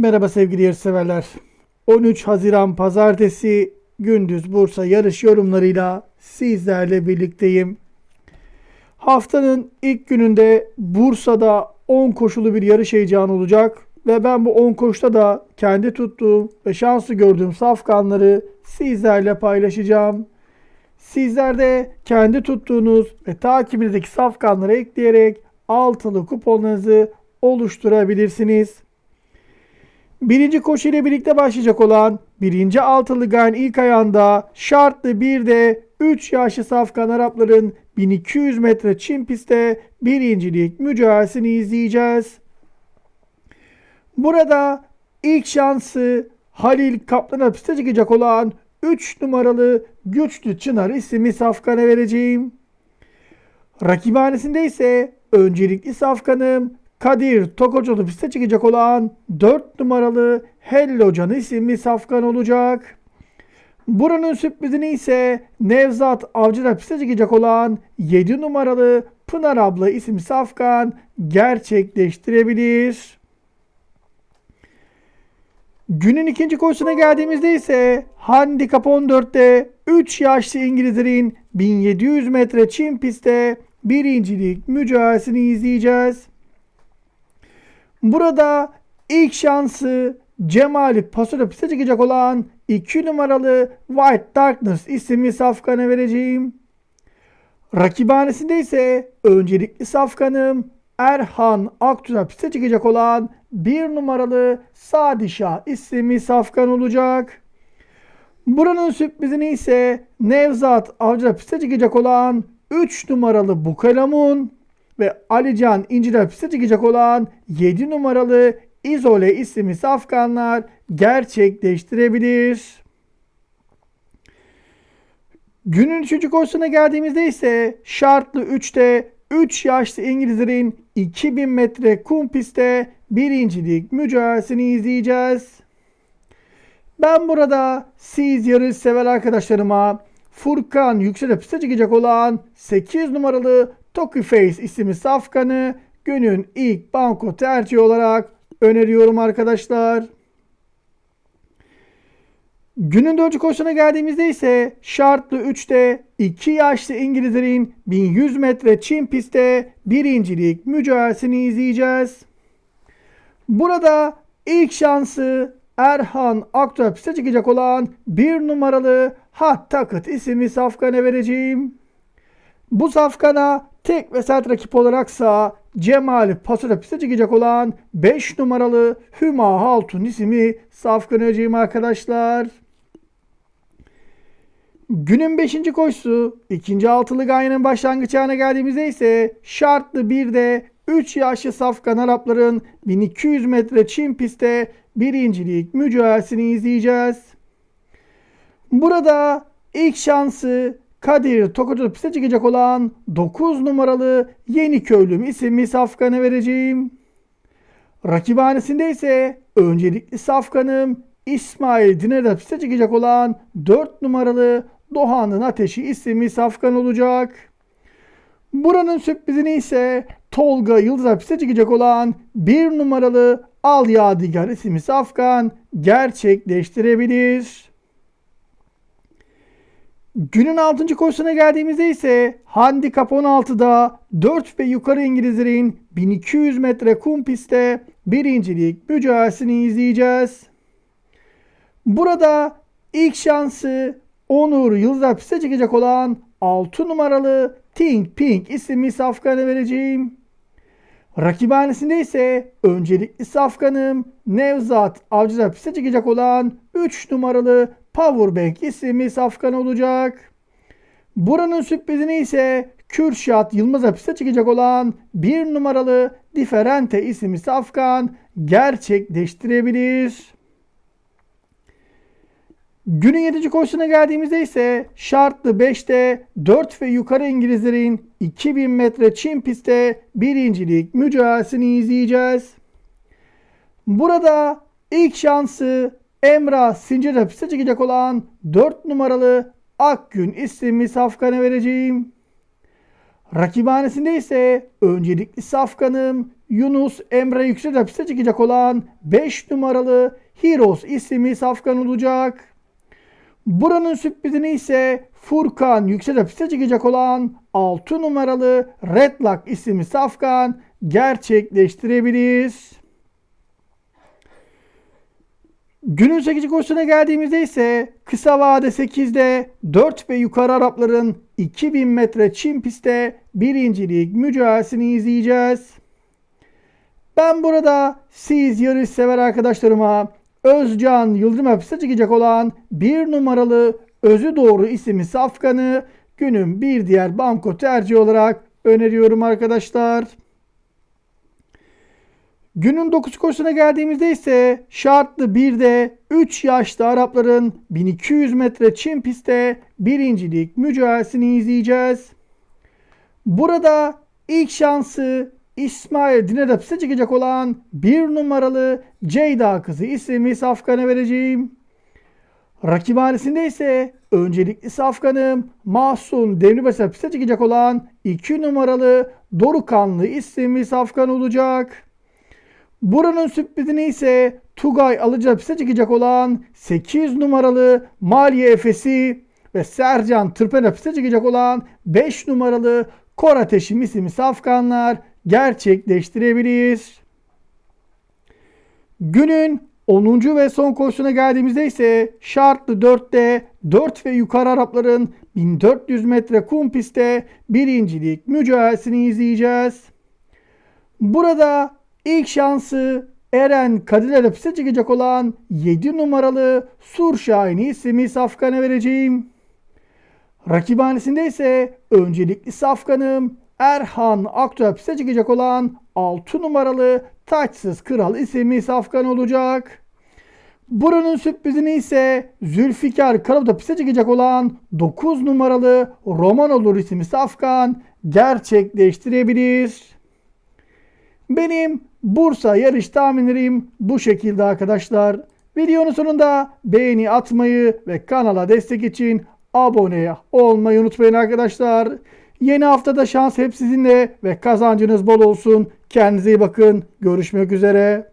Merhaba sevgili yarışseverler. 13 Haziran Pazartesi gündüz Bursa yarış yorumlarıyla sizlerle birlikteyim. Haftanın ilk gününde Bursa'da 10 koşulu bir yarış heyecanı olacak ve ben bu 10 koşta da kendi tuttuğum ve şanslı gördüğüm safkanları sizlerle paylaşacağım. Sizler de kendi tuttuğunuz ve takibinizdeki safkanları ekleyerek altılı kuponunuzu oluşturabilirsiniz. Birinci koşu ile birlikte başlayacak olan birinci altılı gayen ilk ayağında şartlı bir de 3 yaşlı safkan Arapların 1200 metre çim pistte birincilik mücadelesini izleyeceğiz. Burada ilk şansı Halil Kaplan'a piste çıkacak olan 3 numaralı Güçlü Çınar isimli safkana vereceğim. Rakibhanesinde ise öncelikli safkanım Kadir Tokoçoğlu piste çıkacak olan 4 numaralı Hello Can isimli safkan olacak. Buranın sürprizini ise Nevzat Avcı'da piste çıkacak olan 7 numaralı Pınar abla isimli safkan gerçekleştirebilir. Günün ikinci koşusuna geldiğimizde ise Handikap 14'te 3 yaşlı İngilizlerin 1700 metre çim pistte birincilik mücadelesini izleyeceğiz. Burada ilk şansı Cemali Pasoda piste çıkacak olan 2 numaralı White Darkness isimli safkana vereceğim. Rakibhanesinde ise öncelikli safkanım Erhan Aktun'a piste çıkacak olan 1 numaralı Sadişah isimli safkan olacak. Buranın sürprizini ise Nevzat Avcı'da piste çıkacak olan 3 numaralı Bukalamun ve Alican İnci'de piste çıkacak olan 7 numaralı İzole isimli safkanlar gerçekleştirebilir. Günün üçüncü koşusuna geldiğimizde ise şartlı 3'te 3 yaşlı İngilizlerin 2000 metre kum pistte birincilik mücadelesini izleyeceğiz. Ben burada siz yarış sever arkadaşlarıma Furkan Yüksel'e piste çıkacak olan 8 numaralı Toki Face isimli safkanı günün ilk banko tercihi olarak öneriyorum arkadaşlar. Günün dördüncü koşusuna geldiğimizde ise şartlı 3'te 2 yaşlı İngilizlerin 1100 metre çim pistte birincilik mücadelesini izleyeceğiz. Burada ilk şansı Erhan Aktör çıkacak olan 1 numaralı Hot Takıt isimli safkana vereceğim. Bu safkana tek ve sert rakip olaraksa Cemal Pasoda piste çıkacak olan 5 numaralı Hüma Haltun isimli safkan vereceğim arkadaşlar. Günün 5. koşusu ikinci altılı gayenin başlangıç anına geldiğimizde ise şartlı bir de 3 yaşlı safkan Arapların 1200 metre çim pistte birincilik mücadelesini izleyeceğiz. Burada ilk şansı Kadir Tokocu piste çıkacak olan 9 numaralı Yeni Köylüm isimli safkanı vereceğim. Rakibhanesinde ise öncelikli safkanım İsmail Diner'de piste çıkacak olan 4 numaralı Doğan'ın Ateşi isimli safkan olacak. Buranın sürprizini ise Tolga Yıldız'a piste çıkacak olan 1 numaralı Al Yadigar isimli safkan gerçekleştirebilir. Günün 6. koşusuna geldiğimizde ise Handikap 16'da 4 ve yukarı İngilizlerin 1200 metre kum pistte birincilik mücadelesini izleyeceğiz. Burada ilk şansı Onur Yıldız'a piste çıkacak olan 6 numaralı Think Pink isimli safkanı vereceğim. Rakibhanesinde ise öncelikli safkanım Nevzat Avcı'da piste çıkacak olan 3 numaralı Powerbank isimli safkan olacak. Buranın sürprizini ise Kürşat Yılmaz'a piste çıkacak olan 1 numaralı Differente isimli safkan gerçekleştirebilir. Günün 7. koşusuna geldiğimizde ise şartlı 5'te 4 ve yukarı İngilizlerin 2000 metre çim pistte birincilik mücadelesini izleyeceğiz. Burada ilk şansı Emrah Sincar'a piste çıkacak olan 4 numaralı Akgün isimli safkanı vereceğim. Rakibhanesinde ise öncelikli safkanım Yunus Emre Yüksek hapiste çıkacak olan 5 numaralı Heroes isimli safkan olacak. Buranın sürprizini ise Furkan Yüksek hapiste çıkacak olan 6 numaralı Red Lock isimli safkan gerçekleştirebiliriz. Günün 8. koşusuna geldiğimizde ise kısa vade 8'de 4 ve yukarı Arapların 2000 metre çim pistte birincilik mücadelesini izleyeceğiz. Ben burada siz yarış sever arkadaşlarıma Özcan Yıldırım hapiste çıkacak olan bir numaralı Özü Doğru isimli safkanı günün bir diğer banko tercihi olarak öneriyorum arkadaşlar. Günün 9 koşusuna geldiğimizde ise şartlı 1'de 3 yaşlı Arapların 1200 metre çim pistte birincilik mücadelesini izleyeceğiz. Burada ilk şansı İsmail Dinar hapiste çıkacak olan bir numaralı Ceyda kızı isimli safkanı vereceğim. Rakibhanesinde ise öncelikli safkanım Mahsun Demirbaş hapiste çıkacak olan 2 numaralı Dorukanlı isimli safkan olacak. Buranın sürprizini ise Tugay Alıcı hapiste çıkacak olan 8 numaralı Maliye Efes'i ve Sercan Tırpen hapiste çıkacak olan 5 numaralı Kor Ateşi isimli safkanlar gerçekleştirebiliriz. Günün 10. ve son koşusuna geldiğimizde ise şartlı 4'te 4 ve yukarı Arapların 1400 metre kum pistte birincilik mücadelesini izleyeceğiz. Burada ilk şansı Eren Kadir hapiste çıkacak olan 7 numaralı Sur Şahini isimli safkana vereceğim. Rakibhanesinde ise öncelikli safkanım Erhan hapiste çıkacak olan 6 numaralı Taçsız Kral isimli safkan olacak. Buranın sürprizini ise Zülfikar hapiste çıkacak olan 9 numaralı Roman olur isimli safkan gerçekleştirebilir. Benim Bursa yarış tahminlerim bu şekilde arkadaşlar. Videonun sonunda beğeni atmayı ve kanala destek için abone olmayı unutmayın arkadaşlar. Yeni haftada şans hep sizinle ve kazancınız bol olsun. Kendinize iyi bakın. Görüşmek üzere.